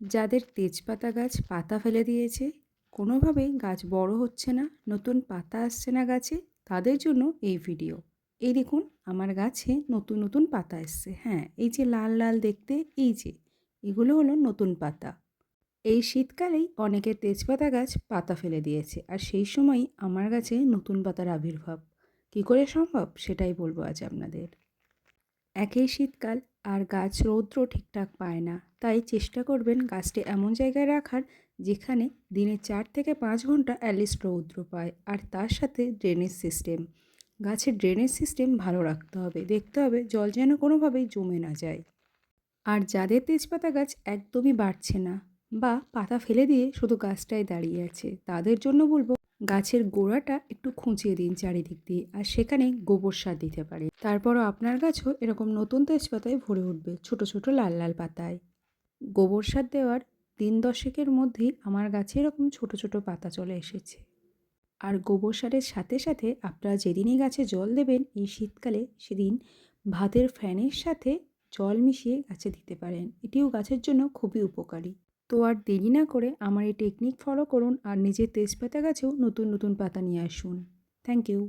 যাদের তেজপাতা গাছ পাতা ফেলে দিয়েছে, কোনোভাবেই গাছ বড় হচ্ছে না, নতুন পাতা আসছে না গাছে, তাদের জন্য এই ভিডিও। এই দেখুন, আমার গাছে নতুন নতুন পাতা এসছে। হ্যাঁ এই যে লাল লাল দেখতে, এই যে, এগুলো হলো নতুন পাতা। এই শীতকালেই অনেকের তেজপাতা গাছ পাতা ফেলে দিয়েছে, আর সেই সময়ই আমার গাছে নতুন পাতার আবির্ভাব। কী করে সম্ভব? সেটাই বলব আজ আপনাদের। একই শীতকাল আর গাছ রৌদ্র ঠিকঠাক পায় না। তাই চেষ্টা করবেন গাছটি এমন জায়গায় রাখার যেখানে দিনে চার থেকে পাঁচ ঘণ্টা অ্যাটলিস্ট রৌদ্র পায় আর তার সাথে ড্রেনেজ সিস্টেম গাছের ড্রেনেজ সিস্টেম ভালো রাখতে হবে। দেখতে হবে জল যেন কোনোভাবেই জমে না যায়। আর যাদের তেজপাতা গাছ একদমই বাড়ছে না বা পাতা ফেলে দিয়ে শুধু গাছটাই দাঁড়িয়ে আছে, তাদের জন্য বলব গাছের গোড়াটা একটু খুঁচিয়ে দিন চারিদিক দিয়ে আর সেখানে গোবর সার দিতে পারে তারপরও আপনার গাছও এরকম নতুন তেজপাতায় ভরে উঠবে ছোট ছোট, লাল লাল পাতায়। গোবর সার দেওয়ার দিন দশেকের মধ্যেই আমার গাছে এরকম ছোট ছোট পাতা চলে এসেছে। আর গোবর সারের সাথে সাথে আপনারা যেদিনই গাছে জল দেবেন এই শীতকালে সেদিন ভাতের ফ্যানের সাথে জল মিশিয়ে গাছে দিতে পারেন। এটিও গাছের জন্য খুবই উপকারী। তো আর দেরি না করে আমার এই টেকনিক ফলো করুন আর নিজের তেজপাতা গাছেও নতুন নতুন পাতা নিয়ে আসুন। Thank you